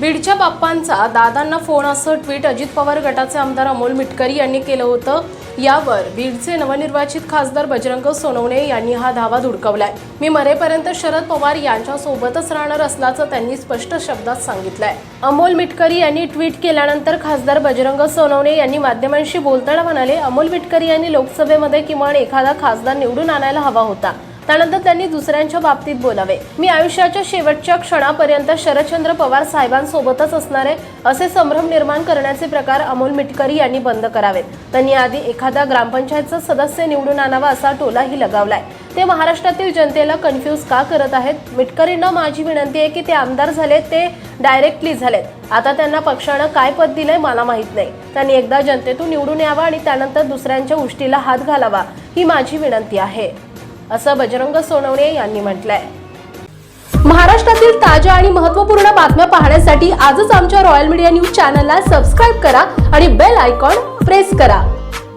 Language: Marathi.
बीडच्या बाप्पांचा दादांना फोन असं ट्विट अजित पवार गटाचे आमदार अमोल मिटकरी यांनी केलं होतं. यावर बीडचे नवनिर्वाचित खासदार बजरंग सोनवणे यांनी हा धावा धुडकवलाय. मी मरेपर्यंत शरद पवार यांच्या सोबतच राहणार असल्याचं त्यांनी स्पष्ट शब्दात सांगितलंय. अमोल मिटकरी यांनी ट्विट केल्यानंतर खासदार बजरंग सोनवणे यांनी माध्यमांशी बोलताना म्हणाले अमोल मिटकरी यांनी लोकसभेमध्ये किमान एखादा खासदार निवडून आणायला हवा होता. त्यानंतर त्यांनी दुसऱ्यांच्या बाबतीत बोलावे. मी आयुष्याच्या शेवटच्या क्षणापर्यंत शरदचंद्र पवार साहेबांसोबतच असणार आहे असे संभ्रम निर्माण करण्याचे प्रकार अमोल मिटकरी यांनी बंद करावेत. त्यांनी आधी एखादा ग्रामपंचायतचा सदस्य निवडून आणावा असा टोलाही लगावलाय. ते महाराष्ट्रातील जनतेला कन्फ्यूज का करत आहेत? मिटकरींना माझी विनंती आहे की ते आमदार झाले ते डायरेक्टली झालेत. आता त्यांना पक्षानं काय पद दिलंय मला माहीत नाही. त्यांनी एकदा जनतेतून निवडून यावा आणि त्यानंतर दुसऱ्यांच्या उष्टीला हात घालावा ही माझी विनंती आहे. असं बजरंग सोनवणे यांनी म्हटलंय. महाराष्ट्रातील ताज्या आणि महत्त्वपूर्ण बातम्या पाहण्यासाठी आजच आमच्या रॉयल मीडिया न्यूज चॅनलला सबस्क्राईब करा आणि बेल आयकॉन प्रेस करा.